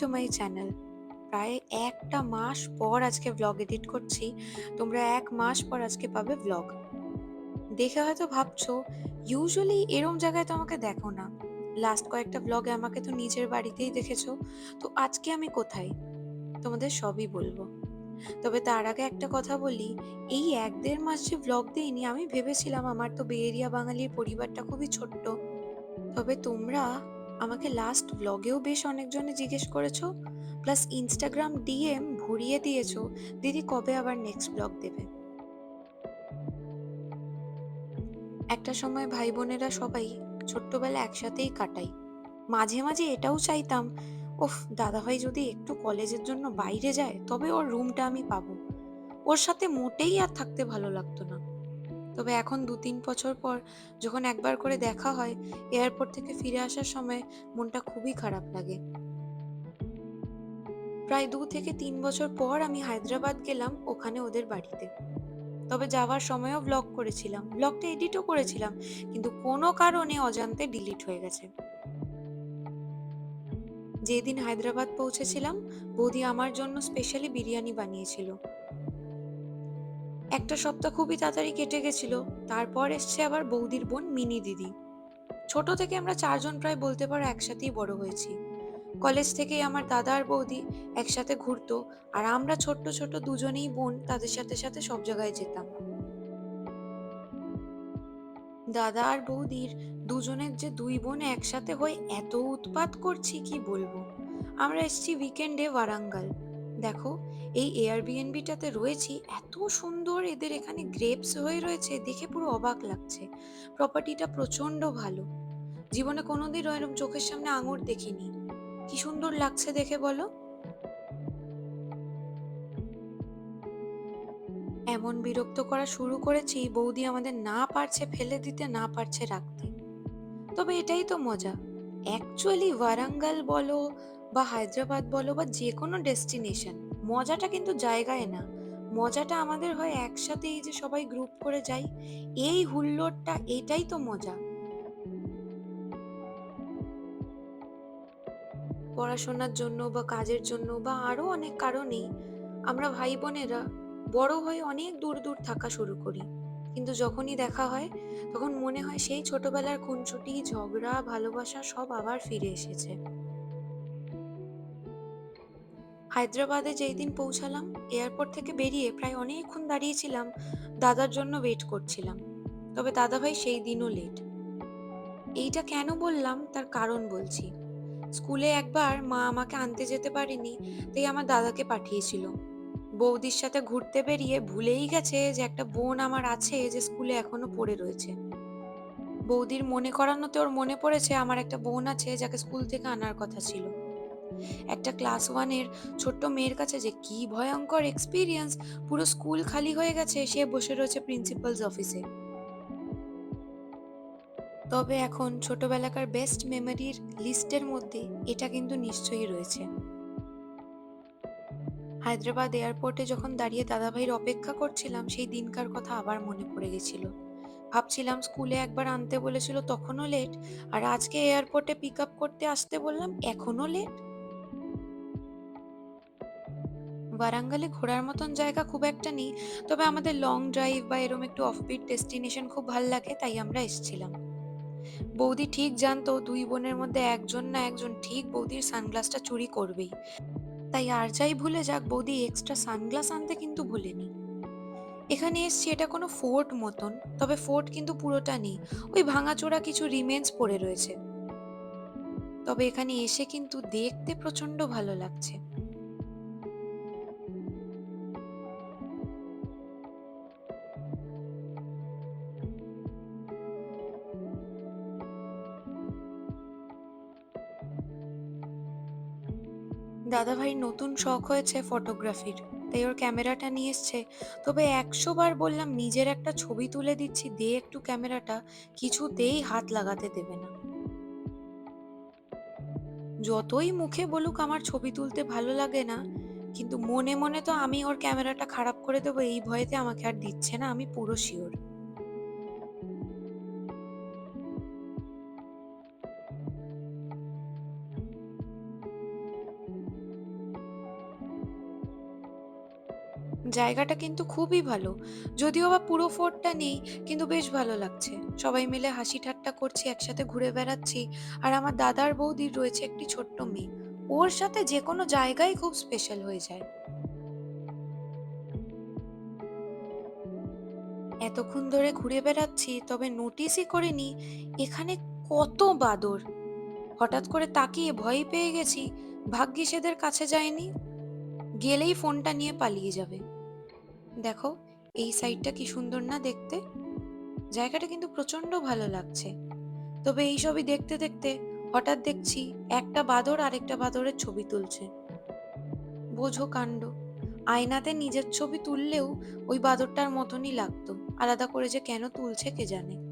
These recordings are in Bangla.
টু মাই চ্যানেল প্রায় একটা মাস পর আজকে ব্লগ এডিট করছি। তোমরা এক মাস পর আজকে পাবে ব্লগ দেখে হয়তো ভাবছ ইউজুয়ালি এরম জায়গায় তো আমাকে দেখো না। লাস্ট কয়েকটা ব্লগে আমাকে তো নিজের বাড়িতেই দেখেছ। তো আজকে আমি কোথায়? তোমাদের সবই বলব। তবে তার আগে একটা কথা বলি, এই এক দেড় মাস যে ব্লগ দিইনি, আমি ভেবেছিলাম আমার তো বেএরিয়া বাঙালির পরিবারটা খুবই ছোট্ট। তবে তোমরা আমাকে লাস্ট ব্লগেও বেশ অনেকজনে জিজ্ঞেস করেছ প্লাস ইনস্টাগ্রাম ডিএম ভরিয়ে দিয়েছ, দিদি কবে আবার নেক্সট ব্লগ দেবে? একটা সময় ভাই বোনেরা সবাই ছোট্টবেলা একসাথেই কাটাই। মাঝে মাঝে এটাও চাইতাম, ওফ, দাদাভাই যদি একটু কলেজের জন্য বাইরে যায়, তবে ওর রুমটা আমি পাবো। ওর সাথে মোটেই আর থাকতে ভালো লাগতো না। তবে এখন দু তিন বছর পর যখন একবার করে দেখা হয় এয়ারপোর্ট থেকে ফিরে আসার সময় মনটা খুবই খারাপ লাগে। প্রায় দু থেকে তিন বছর পর আমি হায়দ্রাবাদ গেলাম ওখানে ওদের বাড়িতে। তবে যাওয়ার সময়ও ব্লগ করেছিলাম। ব্লগটা এডিটও করেছিলাম, কিন্তু কোনো কারণে অজান্তে ডিলিট হয়ে গেছে। যেদিন হায়দ্রাবাদ পৌঁছেছিলাম, বৌদি আমার জন্য স্পেশালি বিরিয়ানি বানিয়েছিল। একটা সপ্তাহ খুবই তাড়াতাড়ি কেটে গেছিল, তারপর এসছে আবার বৌদির বোন মিনি দিদি। ছোট থেকে আমরা চারজন প্রায় বলতে পারো একসাথেই বড় হয়েছি। কলেজ থেকেই আমার দাদা আর বৌদি একসাথে ঘুরতো, আর আমরা ছোট্ট ছোট দুজনেই বোন তাদের সাথে সাথে সব জায়গায় যেতাম। দাদা আর বৌদির দুজনের যে দুই বোন একসাথে হয়ে এত উৎপাত করছি কি বলব? আমরা এসেছি উইকেন্ডে ওয়ারাঙ্গাল। দেখো, এই এয়ারবিএনবিটাতে রয়েছি, এত সুন্দর এদের এখানে গ্রেপস হয়ে রয়েছে, দেখে পুরো অবাক লাগছে। প্রপার্টিটা প্রচণ্ড ভালো। জীবনে কোনোদিন এরকম চোখের সামনে আঙুর দেখিনি। কি সুন্দর লাগছে দেখে বলো? এমন বিরক্ত করা শুরু করেছি, বৌদি আমাদের না পারছে ফেলে দিতে, না পারছে রাখতে। তবে এটাই তো মজা। অ্যাকচুয়ালি ওয়ারাঙ্গাল বলো বা হায়দ্রাবাদ বলো বা যে কোনো ডেস্টিনেশন মজাটা কিন্তু জায়গায় না। মজাটা আমাদের হয় একসাথে এই যে সবাই গ্রুপ করে যাই। এই হুল্লোড়টা, এটাই তো মজা। পড়াশোনার জন্য বা কাজের জন্য বা আরও অনেক কারণেই আমরা ভাই বোনেরা বড় হয়ে অনেক দূর দূর থাকা শুরু করি। কিন্তু যখনই দেখা হয়, তখন মনে হয় সেই ছোটবেলার খুনসুটি, ঝগড়া, ভালোবাসা সব আবার ফিরে এসেছে। হায়দ্রাবাদে যেই দিন পৌঁছালাম, এয়ারপোর্ট থেকে বেরিয়ে প্রায় অনেকক্ষণ দাঁড়িয়েছিলাম, দাদার জন্য ওয়েট করছিলাম। তবে দাদাভাই সেই দিনও লেট এইটা কেন বললাম? তার কারণ বলছি। স্কুলে একবার মা আমাকে আনতে যেতে পারেনি, তাই আমার দাদাকে পাঠিয়েছিল। বৌদির সাথে ঘুরতে বেরিয়ে ভুলেই গেছে যে একটা বোন আমার আছে যে স্কুলে এখনও পড়ে রয়েছে। বৌদির মনে করানোতে ওর মনে পড়েছে, আমার একটা বোন আছে যাকে স্কুল থেকে আনার কথা ছিল। একটা ক্লাস ওয়ানের ছোট্ট মেয়ের কাছে যে কি ভয়ঙ্কর এক্সপিরিয়েন্স পুরো স্কুল খালি হয়ে গেছে, সে বসে রয়েছে প্রিন্সিপালস অফিসে তবে এখন ছোটবেলাকার বেস্ট মেমোরির লিস্টের মধ্যে এটা কিন্তু নিশ্চয়ই রয়েছে। হায়দ্রাবাদ এয়ারপোর্টে যখন দাঁড়িয়ে দাদাভাইয়ের অপেক্ষা করছিলাম, সেই দিনকার কথা আবার মনে পড়ে গেছিল। ভাবছিলাম স্কুলে একবার আনতে বলেছিল, তখনও লেট আর আজকে এয়ারপোর্টে পিক আপ করতে আসতে বললাম এখনও লেট বারাঙ্গালে ঘোরার মতন জায়গা খুব একটা নেই। তবে আমাদের লং ড্রাইভ বা এরম একটু অফবিট ডেস্টিনেশন খুব ভালো লাগে, তাই আমরা এসেছিলাম। বৌদি ঠিক জানতো, দুই বোনের মধ্যে একজন না একজন ঠিক বৌদির সানগ্লাসটা চুরি করবেই। তাই আর যাই ভুলে যাক, বৌদি এক্সট্রা সানগ্লাস আনতে কিন্তু ভুলেনি। এখানে এসছি, এটা কোনো ফোর্ট মতন, তবে ফোর্ট কিন্তু পুরোটা নেই। ওই ভাঙাচোরা কিছু রিমেন্স পড়ে রয়েছে। তবে এখানে এসে কিন্তু দেখতে প্রচণ্ড ভালো লাগছে। দাদাভাই নতুন শখ হয়েছে ফটোগ্রাফির তাই ওর ক্যামেরাটা নিয়ে এসছে। তবে একশো বার বললাম, নিজের একটা ছবি তুলে দিচ্ছি, দে একটু ক্যামেরাটা কিছুতেই হাত লাগাতে দেবে না। যতই মুখে বলুক আমার ছবি তুলতে ভালো লাগে না, কিন্তু মনে মনে তো আমি ওর ক্যামেরাটা খারাপ করে দেবো, এই ভয়েতে আমাকে আর দিচ্ছে না, আমি পুরো শিওর জায়গাটা কিন্তু খুবই ভালো। যদিও বা পুরো ফোর্টটা নেই, কিন্তু বেশ ভালো লাগছে। সবাই মিলে হাসি ঠাট্টা করছি, একসাথে ঘুরে বেড়াচ্ছি। আর আমার দাদার বৌদির রয়েছে একটি ছোট্ট মেয়ে। ওর সাথে যে কোনো জায়গায় খুব স্পেশাল হয়ে যায়। এতক্ষণ ধরে ঘুরে বেড়াচ্ছি, তবে নোটিসই করিনি এখানে কত বাদর। হঠাৎ করে তাকিয়ে ভয় পেয়ে গেছি। ভাগ্যিস এদের কাছে যায়নি। গেলেই ফোনটা নিয়ে পালিয়ে যাবে। দেখো, এই সাইডটা কি সুন্দর না দেখতে? জায়গাটা কিন্তু প্রচণ্ড ভালো লাগছে। তবে এইসবই দেখতে দেখতে হঠাৎ দেখছি একটা বাঁদর আরেকটা বাদরের ছবি তুলছে। বোঝো কাণ্ড। আয়নাতে নিজের ছবি তুললেও ওই বাদরটার মতনই লাগতো। আলাদা করে যে কেন তুলছে কে জানে।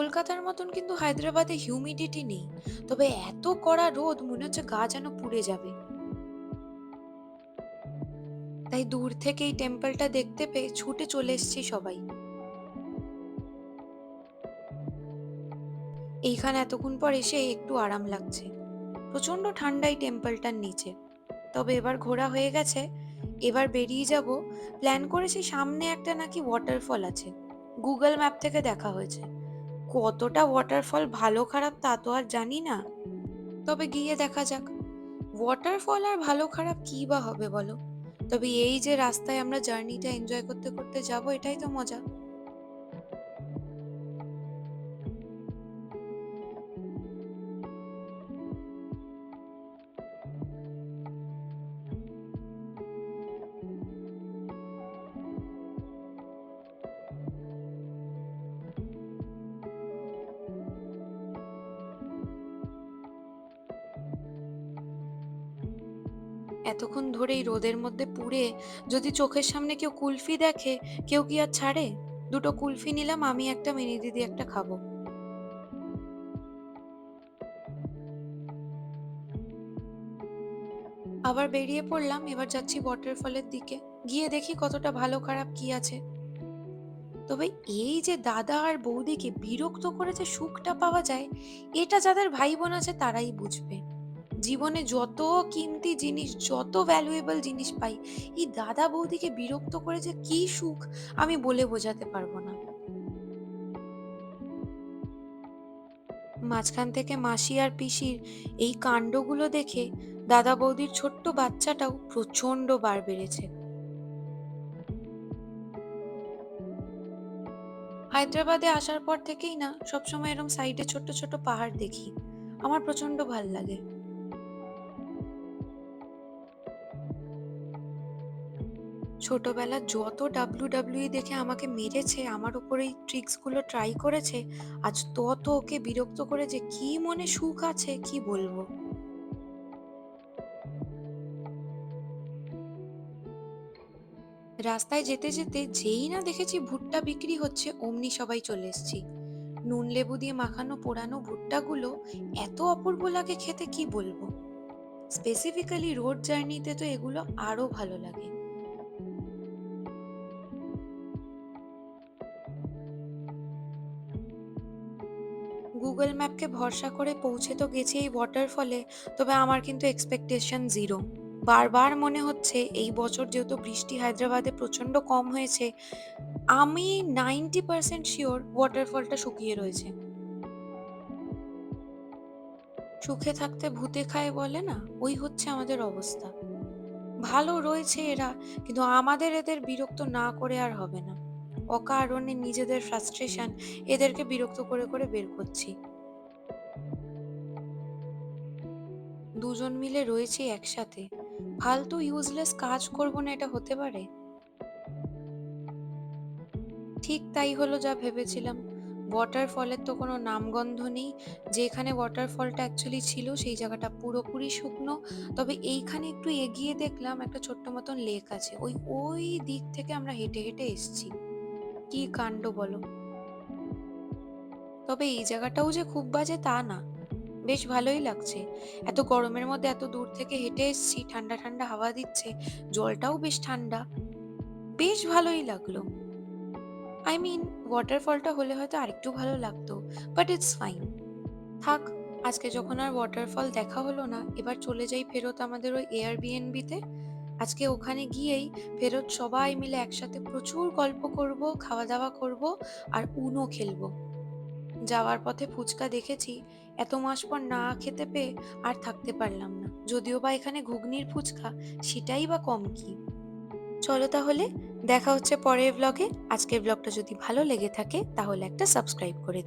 কলকাতার মতন কিন্তু হায়দ্রাবাদে হিউমিডিটি নেই। তবে এত কড়া রোদ মনে হচ্ছে গা যেন পুড়ে যাবে। তাই দূর থেকে এই টেম্পলটা দেখতে পেয়ে ছুটে চলে এসেছি সবাই। এইখানে এতক্ষণ পর এসে একটু আরাম লাগছে। প্রচণ্ড ঠান্ডা এই টেম্পলটার নিচে। তবে এবার ঘোরা হয়ে গেছে, এবার বেরিয়ে যাব। প্ল্যান করেছি সামনে একটা নাকি ওয়াটারফল আছে। গুগল ম্যাপ থেকে দেখা হয়েছে। কতটা ওয়াটারফল ভালো খারাপ তা তো আর জানি না। তবে গিয়ে দেখা যাক। ওয়াটারফল আর ভালো খারাপ কি বা হবে বলো? তবে এই যে রাস্তায় আমরা জার্নিটা এনজয় করতে করতে যাব, এটাই তো মজা। এতক্ষণ ধরে এই রোদের মধ্যে পুড়ে যদি চোখের সামনে কেউ কুলফি দেখে, কেউ কি আর ছাড়ে? দুটো কুলফি নিলাম আমি একটা মিনি দিদি একটা খাব। আবার বেরিয়ে পড়লাম এবার যাচ্ছি ওয়াটারফলের দিকে। গিয়ে দেখি কতটা ভালো খারাপ কি আছে। তবে এই যে দাদা আর বৌদিকে বিরক্ত করে যে সুখটা পাওয়া যায়, এটা যাদের ভাই বোন আছে তারাই বুঝবে। জীবনে যত কিমতি জিনিস, যত ভ্যালুয়েবল জিনিস পাই, এই দাদা বৌদিকে বিরক্ত করে যে কি সুখ আমি বলে বোঝাতে পারব না। মাঝখান থেকে মাসি আর পিসির এই কাণ্ডগুলো দেখে দাদা বৌদির ছোট্ট বাচ্চাটাও প্রচণ্ড বার বেড়েছে। হায়দ্রাবাদে আসার পর থেকেই না সবসময় এরকম সাইডে ছোট্ট ছোট্ট পাহাড় দেখি। আমার প্রচণ্ড ভালো লাগে। ছোটবেলা যত WWE দেখে আমাকে মেরেছে, আমার উপর এই ট্রিক্সগুলো ট্রাই করেছে, আজ তত ওকে বিরক্ত করে যে কি মনে সুখ আছে কি বলব। রাস্তায় যেতে যেতে যেই না দেখেছি ভুট্টা বিক্রি হচ্ছে অমনি সবাই চলে এসেছি। নুন লেবু দিয়ে মাখানো পোড়ানো ভুট্টাগুলো এত অপূর্ব লাগে খেতে কি বলব। স্পেসিফিক্যালি রোড জার্নিতে তো এগুলো আরও ভালো লাগে। গুগল ম্যাপকে ভরসা করে পৌঁছে তো গেছি এই ওয়াটারফলে, তবে আমার কিন্তু এক্সপেকটেশন জিরো। বারবার মনে হচ্ছে এই বছর যেহেতু বৃষ্টি হায়দ্রাবাদে প্রচণ্ড কম হয়েছে, আমি 90% শিওর ওয়াটারফলটা শুকিয়ে রয়েছে। সুখে থাকতে ভূতে খায় বলে না? ওই হচ্ছে আমাদের অবস্থা। ভালো রয়েছে এরা, কিন্তু আমাদের এদের বিরক্ত না করে আর হবে না। অকারণে নিজেদের ফ্রাস্ট্রেশন এদেরকে বিরক্ত করে করে বের করছি। দুজন মিলে রয়েছি একসাথে। ফালতু ইউজলেস কাজ করব না, এটা হতে পারে? ঠিক তাই হলো যা ভেবেছিলাম। ওয়াটারফলের তো কোনো নামগন্ধ নেই। যেখানে ওয়াটারফলটা অ্যাকচুয়ালি ছিল, সেই জায়গাটা পুরোপুরি শুকনো। তবে এইখানে একটু এগিয়ে দেখলাম একটা ছোট্ট মতন লেক আছে। ওই ওই দিক থেকে আমরা হেঁটে হেঁটে এসছি। কি কাণ্ড বলো? তবে এই জায়গাটাও যে খুব বাজে তা না। বেশ ভালোই লাগছে। এত গরমের মধ্যে এত দূর থেকে হেঁটে এসছি, ঠান্ডা ঠান্ডা হাওয়া দিচ্ছে, জলটাও বেশ ঠান্ডা। বেশ ভালোই লাগল। আই মিন ওয়াটারফলটা হলে হয়তো আরেকটু ভালো লাগতো। But it's fine. থাক আজকে যখন আর ওয়াটারফল দেখা হলো না এবার চলে যাই ফেরত আমাদের ওই এয়ারবিএনবিতে আজকে ওখানে গিয়েই ফেরত সবাই মিলে একসাথে প্রচুর গল্প করব খাওয়া দাওয়া করব আর উনো খেলব। যাওয়ার পথে ফুচকা দেখেছি, এত মাস পর না খেতে পেয়ে আর থাকতে পারলাম না। যদিও বা এখানে ঘুগনির ফুচকা, সেটাই বা কম কি? চলো তাহলে, দেখা হচ্ছে পরের ব্লগে আজকের ব্লগটা যদি ভালো লেগে থাকে, তাহলে একটা সাবস্ক্রাইব করে